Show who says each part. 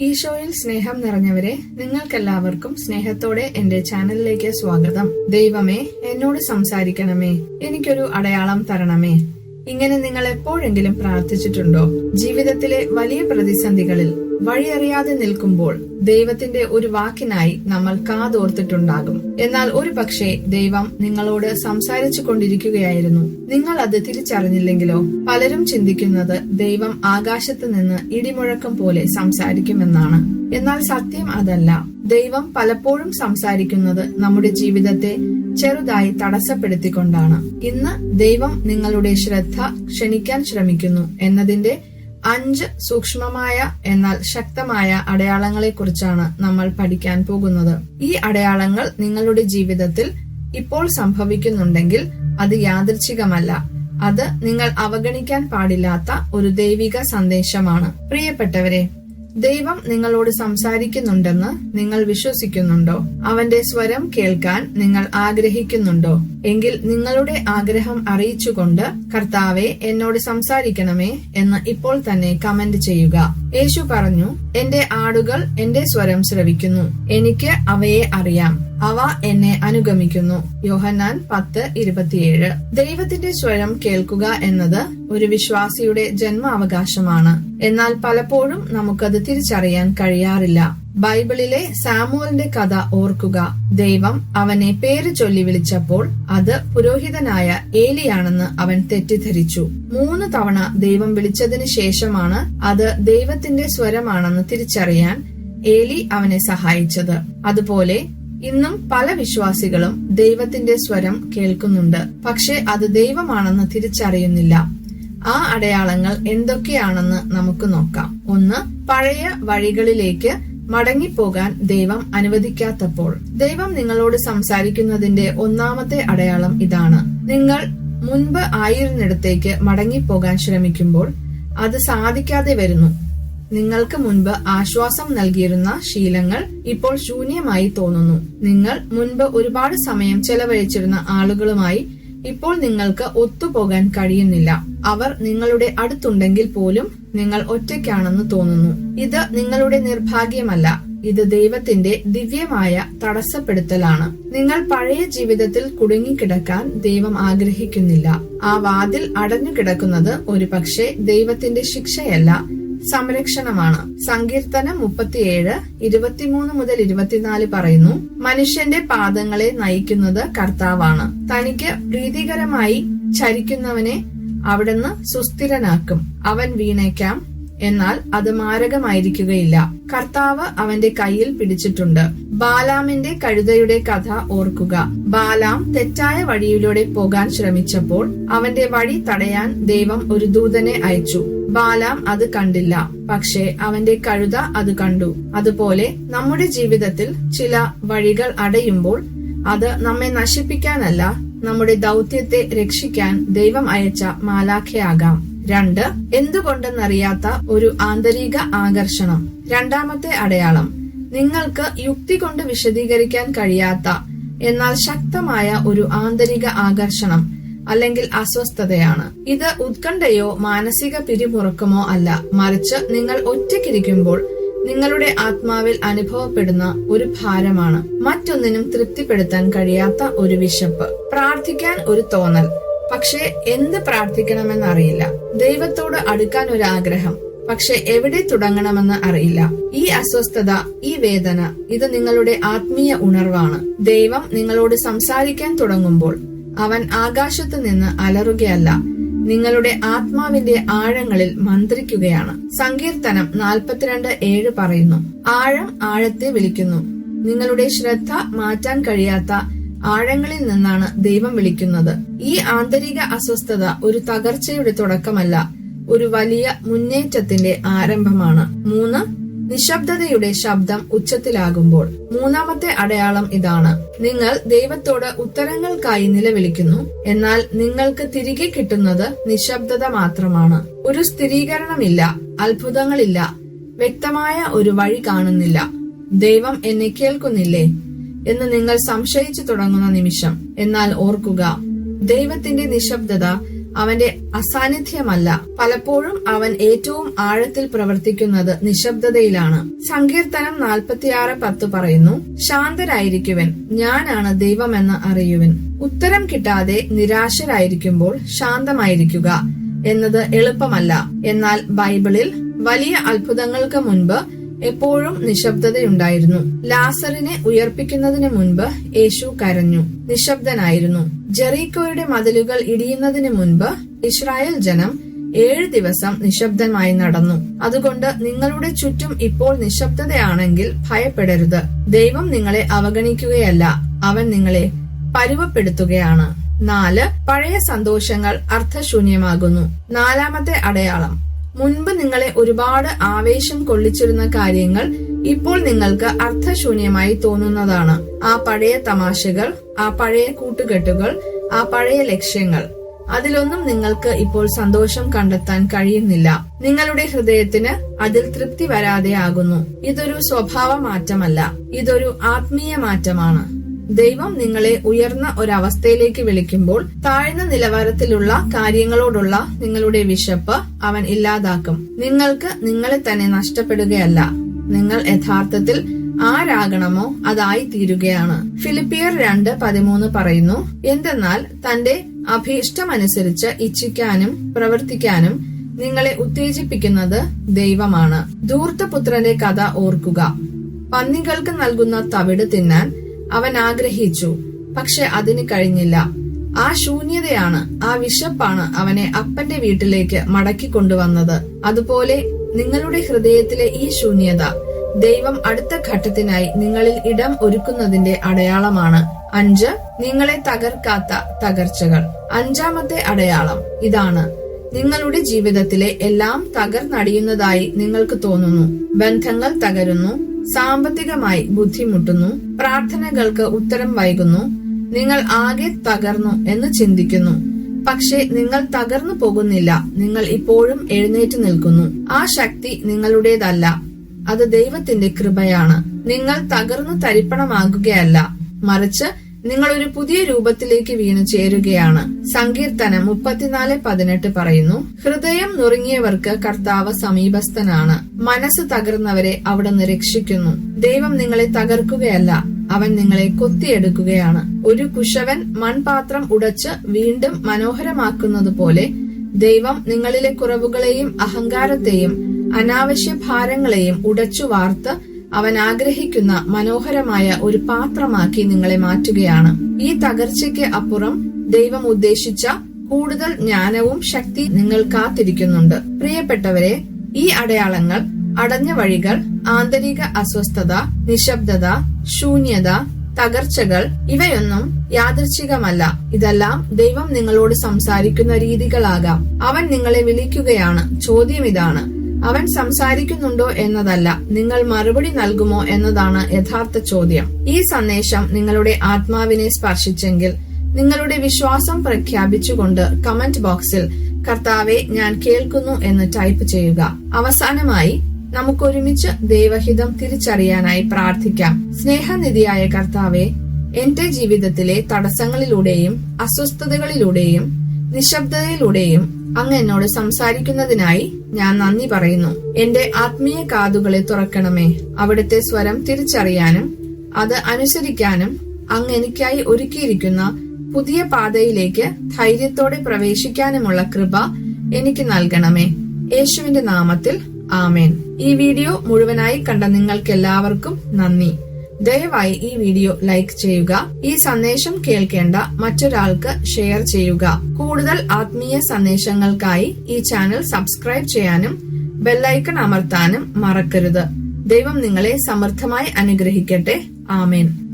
Speaker 1: ഈശോയിൽ സ്നേഹം നിറഞ്ഞവരെ നിങ്ങൾക്കെല്ലാവർക്കും സ്നേഹത്തോടെ എന്റെ ചാനലിലേക്ക് സ്വാഗതം. ദൈവമേ എന്നോട് സംസാരിക്കണമേ. എനിക്കൊരു അടയാളം തരണമേ. ഇങ്ങനെ നിങ്ങൾ എപ്പോഴെങ്കിലും പ്രാർത്ഥിച്ചിട്ടുണ്ടോ? ജീവിതത്തിലെ വലിയ പ്രതിസന്ധികളിൽ വഴിയറിയാതെ നിൽക്കുമ്പോൾ ദൈവത്തിന്റെ ഒരു വാക്കിനായി നമ്മൾ കാതോർത്തിട്ടുണ്ടാകും. എന്നാൽ ഒരു പക്ഷേ ദൈവം നിങ്ങളോട് സംസാരിച്ചു കൊണ്ടിരിക്കുകയായിരുന്നു. നിങ്ങൾ അത് തിരിച്ചറിഞ്ഞില്ലെങ്കിലോ? പലരും ചിന്തിക്കുന്നത് ദൈവം ആകാശത്ത് നിന്ന് ഇടിമുഴക്കം പോലെ സംസാരിക്കുമെന്നാണ്. എന്നാൽ സത്യം അതല്ല. ദൈവം പലപ്പോഴും സംസാരിക്കുന്നത് നമ്മുടെ ജീവിതത്തെ ചെറുതായി തടസ്സപ്പെടുത്തിക്കൊണ്ടാണ്. ഇന്ന് ദൈവം നിങ്ങളുടെ ശ്രദ്ധ ക്ഷണിക്കാൻ ശ്രമിക്കുന്നു എന്നതിന്റെ അഞ്ച് സൂക്ഷ്മമായ എന്നാൽ ശക്തമായ അടയാളങ്ങളെ കുറിച്ചാണ് നമ്മൾ പഠിക്കാൻ പോകുന്നത്. ഈ അടയാളങ്ങൾ നിങ്ങളുടെ ജീവിതത്തിൽ ഇപ്പോൾ സംഭവിക്കുന്നുണ്ടെങ്കിൽ അത് യാദൃച്ഛികമല്ല. അത് നിങ്ങൾ അവഗണിക്കാൻ പാടില്ലാത്ത ഒരു ദൈവിക സന്ദേശമാണ്. പ്രിയപ്പെട്ടവരെ ദൈവം നിങ്ങളോട് സംസാരിക്കുന്നുണ്ടെന്ന് നിങ്ങൾ വിശ്വസിക്കുന്നുണ്ടോ? അവന്റെ സ്വരം കേൾക്കാൻ നിങ്ങൾ ആഗ്രഹിക്കുന്നുണ്ടോ? എങ്കിൽ നിങ്ങളുടെ ആഗ്രഹം അറിയിച്ചുകൊണ്ട് കർത്താവെ എന്നോട് സംസാരിക്കണമേ എന്ന് ഇപ്പോൾ തന്നെ കമന്റ് ചെയ്യുക. യേശു പറഞ്ഞു എന്റെ ആടുകൾ എന്റെ സ്വരം ശ്രവിക്കുന്നു. എനിക്ക് അവയെ അറിയാം. അവ എന്നെ അനുഗമിക്കുന്നു. യോഹന്നാൻ പത്ത് ഇരുപത്തിയേഴ്. ദൈവത്തിന്റെ സ്വരം കേൾക്കുക എന്നത് ഒരു വിശ്വാസിയുടെ ജന്മാവകാശമാണ്. എന്നാൽ പലപ്പോഴും നമുക്കത് തിരിച്ചറിയാൻ കഴിയാറില്ല. ബൈബിളിലെ സാമുവലിന്റെ കഥ ഓർക്കുക. ദൈവം അവനെ പേര് ചൊല്ലി വിളിച്ചപ്പോൾ അത് പുരോഹിതനായ ഏലിയാണെന്ന് അവൻ തെറ്റിദ്ധരിച്ചു. മൂന്ന് തവണ ദൈവം വിളിച്ചതിന് ശേഷമാണ് അത് ദൈവത്തിന്റെ സ്വരമാണെന്ന് തിരിച്ചറിയാൻ ഏലി അവനെ സഹായിച്ചത്. അതുപോലെ ഇന്നും പല വിശ്വാസികളും ദൈവത്തിന്റെ സ്വരം കേൾക്കുന്നുണ്ട്. പക്ഷെ അത് ദൈവമാണെന്ന് തിരിച്ചറിയുന്നില്ല. ആ അടയാളങ്ങൾ എന്തൊക്കെയാണെന്ന് നമുക്ക് നോക്കാം. ഒന്ന് പഴയ വഴികളിലേക്ക് മടങ്ങിപ്പോകാൻ ദൈവം അനുവദിക്കാത്തപ്പോൾ. ദൈവം നിങ്ങളോട് സംസാരിക്കുന്നതിന്റെ ഒന്നാമത്തെ അടയാളം ഇതാണ്. നിങ്ങൾ മുൻപ് ആയിരുന്നിടത്തേക്ക് മടങ്ങിപ്പോകാൻ ശ്രമിക്കുമ്പോൾ അത് സാധിക്കാതെ വരുന്നു. നിങ്ങൾക്ക് മുൻപ് ആശ്വാസം നൽകിയിരുന്ന ശീലങ്ങൾ ഇപ്പോൾ ശൂന്യമായി തോന്നുന്നു. നിങ്ങൾ മുൻപ് ഒരുപാട് സമയം ചെലവഴിച്ചിരുന്ന ആളുകളുമായി ഇപ്പോൾ നിങ്ങൾക്ക് ഒത്തുപോകാൻ കഴിയുന്നില്ല. അവർ നിങ്ങളുടെ അടുത്തുണ്ടെങ്കിൽ പോലും നിങ്ങൾ ഒറ്റയ്ക്കാണെന്ന് തോന്നുന്നു. ഇത് നിങ്ങളുടെ നിർഭാഗ്യമല്ല. ഇത് ദൈവത്തിന്റെ ദിവ്യമായ തടസ്സപ്പെടുത്തലാണ്. നിങ്ങൾ പഴയ ജീവിതത്തിൽ കുടുങ്ങിക്കിടക്കാൻ ദൈവം ആഗ്രഹിക്കുന്നില്ല. ആ വാതിൽ അടഞ്ഞു കിടക്കുന്നത് ഒരു പക്ഷേ ദൈവത്തിന്റെ ശിക്ഷയല്ല. സംരക്ഷണമാണ്. സങ്കീർത്തനം മുപ്പത്തിയേഴ് ഇരുപത്തിമൂന്ന് മുതൽ ഇരുപത്തിനാല് പറയുന്നു മനുഷ്യന്റെ പാദങ്ങളെ നയിക്കുന്നത് കർത്താവാണ്. തനിക്ക് പ്രീതികരമായി ചരിക്കുന്നവനെ അവിടുന്ന് സുസ്ഥിരനാക്കും. അവൻ വീണേക്കാം എന്നാൽ അത് മാരകമായിരിക്കുകയില്ല. കർത്താവ് അവന്റെ കയ്യിൽ പിടിച്ചിട്ടുണ്ട്. ബാലാമിന്റെ കഴുതയുടെ കഥ ഓർക്കുക. ബാലാം തെറ്റായ വഴിയിലൂടെ പോകാൻ ശ്രമിച്ചപ്പോൾ അവന്റെ വഴി തടയാൻ ദൈവം ഒരു ദൂതനെ അയച്ചു. ബാലാം അത് കണ്ടില്ല. പക്ഷേ അവന്റെ കഴുത അത് കണ്ടു. അതുപോലെ നമ്മുടെ ജീവിതത്തിൽ ചില വഴികൾ അടയുമ്പോൾ അത് നമ്മെ നശിപ്പിക്കാനല്ല നമ്മുടെ ദൗത്യത്തെ രക്ഷിക്കാൻ ദൈവം അയച്ച മാലാഖയാകാം. രണ്ട് എന്തുകൊണ്ടെന്നറിയാത്ത ഒരു ആന്തരിക ആകർഷണം. രണ്ടാമത്തെ അടയാളം നിങ്ങൾക്ക് യുക്തി കൊണ്ട് വിശദീകരിക്കാൻ കഴിയാത്ത എന്നാൽ ശക്തമായ ഒരു ആന്തരിക ആകർഷണം. അല്ലെങ്കിൽ അസ്വസ്ഥതയാണ്. ഇത് ഉത്കണ്ഠയോ മാനസിക പിരിമുറുക്കമോ അല്ല. മറിച്ച് നിങ്ങൾ ഒറ്റയ്ക്കിരിക്കുമ്പോൾ നിങ്ങളുടെ ആത്മാവിൽ അനുഭവപ്പെടുന്ന ഒരു ഭാരമാണ്. മറ്റൊന്നിനും തൃപ്തിപ്പെടുത്താൻ കഴിയാത്ത ഒരു വിശപ്പ്. പ്രാർത്ഥിക്കാൻ ഒരു തോന്നൽ. പക്ഷേ എന്ത് പ്രാർത്ഥിക്കണമെന്നറിയില്ല ദൈവത്തോട് അടുക്കാൻ ഒരു ആഗ്രഹം. പക്ഷെ എവിടെ തുടങ്ങണമെന്ന് അറിയില്ല. ഈ അസ്വസ്ഥത ഈ വേദന ഇത് നിങ്ങളുടെ ആത്മീയ ഉണർവാണ്. ദൈവം നിങ്ങളോട് സംസാരിക്കാൻ തുടങ്ങുമ്പോൾ അവൻ ആകാശത്തു നിന്ന് അലറുകയല്ല നിങ്ങളുടെ ആത്മാവിന്റെ ആഴങ്ങളിൽ മന്ത്രിക്കുകയാണ്. സങ്കീർത്തനം നാൽപ്പത്തിരണ്ട് ഏഴ് പറയുന്നു ആഴം ആഴത്തെ വിളിക്കുന്നു. നിങ്ങളുടെ ശ്രദ്ധ മാറ്റാൻ കഴിയാത്ത ആഴങ്ങളിൽ നിന്നാണ് ദൈവം വിളിക്കുന്നത്. ഈ ആന്തരിക അസ്വസ്ഥത ഒരു തകർച്ചയുടെ തുടക്കമല്ല ഒരു വലിയ മുന്നേറ്റത്തിന്റെ ആരംഭമാണ്. മൂന്ന് നിശബ്ദതയുടെ ശബ്ദം ഉച്ചത്തിലാകുമ്പോൾ മൂന്നാമത്തെ അടയാളം ഇതാണ്. നിങ്ങൾ ദൈവത്തോട് ഉത്തരങ്ങൾക്കായി നിലവിളിക്കുന്നു. എന്നാൽ നിങ്ങൾക്ക് തിരികെ കിട്ടുന്നത് നിശബ്ദത മാത്രമാണ്. ഒരു സ്ഥിരീകരണമില്ല അത്ഭുതങ്ങളില്ല വ്യക്തമായ ഒരു വഴി കാണുന്നില്ല. ദൈവം എന്നെ കേൾക്കുന്നില്ലേ? എന്ന് നിങ്ങൾ സംശയിച്ചു തുടങ്ങുന്ന നിമിഷം. എന്നാൽ ഓർക്കുക ദൈവത്തിന്റെ നിശബ്ദത അവന്റെ അസാന്നിധ്യമല്ല. പലപ്പോഴും അവൻ ഏറ്റവും ആഴത്തിൽ പ്രവർത്തിക്കുന്നത് നിശബ്ദതയിലാണ്. സങ്കീർത്തനം നാൽപ്പത്തിയാറ് പത്ത് പറയുന്നു ശാന്തരായിരിക്കുവൻ ഞാനാണ് ദൈവമെന്ന് അറിയുവൻ. ഉത്തരം കിട്ടാതെ നിരാശരായിരിക്കുമ്പോൾ ശാന്തമായിരിക്കുക എന്നത് എളുപ്പമല്ല. എന്നാൽ ബൈബിളിൽ വലിയ അത്ഭുതങ്ങൾക്ക് മുൻപ് എപ്പോഴും നിശബ്ദതയുണ്ടായിരുന്നു. ലാസറിനെ ഉയർപ്പിക്കുന്നതിന് മുൻപ് യേശു കരഞ്ഞു. നിശബ്ദനായിരുന്നു. ജെറീക്കോയുടെ മതിലുകൾ ഇടിയുന്നതിന് മുൻപ് ഇസ്രായേൽ ജനം ഏഴ് ദിവസം നിശബ്ദമായി നടന്നു. അതുകൊണ്ട് നിങ്ങളുടെ ചുറ്റും ഇപ്പോൾ നിശബ്ദതയാണെങ്കിൽ ഭയപ്പെടരുത്. ദൈവം നിങ്ങളെ അവഗണിക്കുകയല്ല. അവൻ നിങ്ങളെ പരുവപ്പെടുത്തുകയാണ്. നാല് പഴയ സന്തോഷങ്ങൾ അർത്ഥശൂന്യമാകുന്നു. നാലാമത്തെ അടയാളം. മുൻപ് നിങ്ങളെ ഒരുപാട് ആവേശം കൊള്ളിച്ചിരുന്ന കാര്യങ്ങൾ ഇപ്പോൾ നിങ്ങൾക്ക് അർത്ഥശൂന്യമായി തോന്നുന്നതാണ്. ആ പഴയ തമാശകൾ ആ പഴയ കൂട്ടുകെട്ടുകൾ ആ പഴയ ലക്ഷ്യങ്ങൾ. അതിലൊന്നും നിങ്ങൾക്ക് ഇപ്പോൾ സന്തോഷം കണ്ടെത്താൻ കഴിയുന്നില്ല. നിങ്ങളുടെ ഹൃദയത്തിന് അതിൽ തൃപ്തി വരാതെയാകുന്നു. ഇതൊരു സ്വഭാവ മാറ്റമല്ല ഇതൊരു ആത്മീയ മാറ്റമാണ് ദൈവം നിങ്ങളെ ഉയർന്ന ഒരവസ്ഥയിലേക്ക് വിളിക്കുമ്പോൾ താഴ്ന്ന നിലവാരത്തിലുള്ള കാര്യങ്ങളോടുള്ള നിങ്ങളുടെ വിശപ്പ് അവൻ ഇല്ലാതാക്കും. നിങ്ങൾക്ക് നിങ്ങളെ തന്നെ നഷ്ടപ്പെടുകയല്ല. നിങ്ങൾ യഥാർത്ഥത്തിൽ ആരാകണമോ അതായി തീരുകയാണ് ഫിലിപ്പിയർ രണ്ട് പതിമൂന്ന് പറയുന്നു എന്തെന്നാൽ തന്റെ അഭീഷ്ടമനുസരിച്ച് ഇച്ഛിക്കാനും പ്രവർത്തിക്കാനും നിങ്ങളെ ഉത്തേജിപ്പിക്കുന്നത് ദൈവമാണ്. ധൂർത്തപുത്രന്റെ കഥ ഓർക്കുക. പന്നികൾക്ക് നൽകുന്ന തവിട് തിന്നാൻ അവൻ ആഗ്രഹിച്ചു. പക്ഷെ അതിന് കഴിഞ്ഞില്ല. ആ ശൂന്യതയാണ് ആ വിശപ്പാണ് അവനെ അപ്പന്റെ വീട്ടിലേക്ക് മടക്കി കൊണ്ടുവന്നത്. അതുപോലെ നിങ്ങളുടെ ഹൃദയത്തിലെ ഈ ശൂന്യത ദൈവം അടുത്ത ഘട്ടത്തിനായി നിങ്ങളിൽ ഇടം ഒരുക്കുന്നതിന്റെ അടയാളമാണ്. അഞ്ച് നിങ്ങളെ തകർക്കാത്ത തകർച്ചകൾ. അഞ്ചാമത്തെ അടയാളം ഇതാണ്. നിങ്ങളുടെ ജീവിതത്തിലെ എല്ലാം തകർന്നടിയുന്നതായി നിങ്ങൾക്ക് തോന്നുന്നു. ബന്ധങ്ങൾ തകരുന്നു. സാമ്പത്തികമായി ബുദ്ധിമുട്ടുന്നു പ്രാർത്ഥനകൾക്ക് ഉത്തരം വൈകുന്നു നിങ്ങൾ ആകെ തകർന്നു എന്ന് ചിന്തിക്കുന്നു. പക്ഷേ നിങ്ങൾ തകർന്നു പോകുന്നില്ല നിങ്ങൾ ഇപ്പോഴും എഴുന്നേറ്റ് നിൽക്കുന്നു. ആ ശക്തി നിങ്ങളുടേതല്ല അത് ദൈവത്തിന്റെ കൃപയാണ്. നിങ്ങൾ തകർന്നു തരിപ്പണമാകുകയല്ല മറിച്ച് നിങ്ങൾ ഒരു പുതിയ രൂപത്തിലേക്ക് വീണു ചേരുകയാണ്. സങ്കീർത്തനം മുപ്പത്തിനാല് പതിനെട്ട് പറയുന്നു ഹൃദയം നുറുങ്ങിയവർക്ക് കർത്താവ് സമീപസ്ഥനാണ്. മനസ്സ് തകർന്നവരെ അവിടെ രക്ഷിക്കുന്നു. ദൈവം നിങ്ങളെ തകർക്കുകയല്ല അവൻ നിങ്ങളെ കൊത്തിയെടുക്കുകയാണ്. ഒരു കുശവൻ മൺപാത്രം ഉടച്ച് വീണ്ടും മനോഹരമാക്കുന്നത് പോലെ ദൈവം നിങ്ങളിലെ കുറവുകളെയും അഹങ്കാരത്തെയും അനാവശ്യ ഭാരങ്ങളെയും ഉടച്ചു വാർത്ത് അവൻ ആഗ്രഹിക്കുന്ന മനോഹരമായ ഒരു പാത്രമാക്കി നിങ്ങളെ മാറ്റുകയാണ്. ഈ തകർച്ചയ്ക്ക് അപ്പുറം ദൈവം ഉദ്ദേശിച്ച കൂടുതൽ ജ്ഞാനവും ശക്തി നിങ്ങൾ കാത്തിരിക്കുന്നുണ്ട്. പ്രിയപ്പെട്ടവരെ ഈ അടയാളങ്ങൾ അടഞ്ഞ വഴികൾ ആന്തരിക അസ്വസ്ഥത നിശബ്ദത ശൂന്യത തകർച്ചകൾ ഇവയൊന്നും യാദൃച്ഛികമല്ല. ഇതെല്ലാം ദൈവം നിങ്ങളോട് സംസാരിക്കുന്ന രീതികളാകാം. അവൻ നിങ്ങളെ വിളിക്കുകയാണ്. ചോദ്യം ഇതാണ്. അവൻ സംസാരിക്കുന്നുണ്ടോ എന്നതല്ല നിങ്ങൾ മറുപടി നൽകുമോ എന്നതാണ് യഥാർത്ഥ ചോദ്യം. ഈ സന്ദേശം നിങ്ങളുടെ ആത്മാവിനെ സ്പർശിച്ചെങ്കിൽ നിങ്ങളുടെ വിശ്വാസം പ്രഖ്യാപിച്ചുകൊണ്ട് കമന്റ് ബോക്സിൽ കർത്താവെ ഞാൻ കേൾക്കുന്നു എന്ന് ടൈപ്പ് ചെയ്യുക. അവസാനമായി നമുക്കൊരുമിച്ച് ദൈവഹിതം തിരിച്ചറിയാനായി പ്രാർത്ഥിക്കാം. സ്നേഹനിധിയായ കർത്താവെ എന്റെ ജീവിതത്തിലെ തടസ്സങ്ങളിലൂടെയും അസ്വസ്ഥതകളിലൂടെയും നിശബ്ദതയിലൂടെയും അങ്ങ് എന്നോട് സംസാരിക്കുന്നതിനായി ഞാൻ നന്ദി പറയുന്നു. എന്റെ ആത്മീയ കാതുകളെ തുറക്കണമേ. അവിടുത്തെ സ്വരം തിരിച്ചറിയാനും അത് അനുസരിക്കാനും അങ്ങ് എനിക്കായി ഒരുക്കിയിരിക്കുന്ന പുതിയ പാതയിലേക്ക് ധൈര്യത്തോടെ പ്രവേശിക്കാനുമുള്ള കൃപ എനിക്ക് നൽകണമേ. യേശുവിന്റെ നാമത്തിൽ ആമേൻ. ഈ വീഡിയോ മുഴുവനായി കണ്ട നിങ്ങൾക്കെല്ലാവർക്കും നന്ദി. ദയവായി ഈ വീഡിയോ ലൈക്ക് ചെയ്യുക. ഈ സന്ദേശം കേൾക്കേണ്ട മറ്റൊരാൾക്ക് ഷെയർ ചെയ്യുക. കൂടുതൽ ആത്മീയ സന്ദേശങ്ങൾക്കായി ഈ ചാനൽ സബ്സ്ക്രൈബ് ചെയ്യാനും ബെല്ലൈക്കൺ അമർത്താനും മറക്കരുത്. ദൈവം നിങ്ങളെ സമർത്ഥമായി അനുഗ്രഹിക്കട്ടെ. ആമേൻ.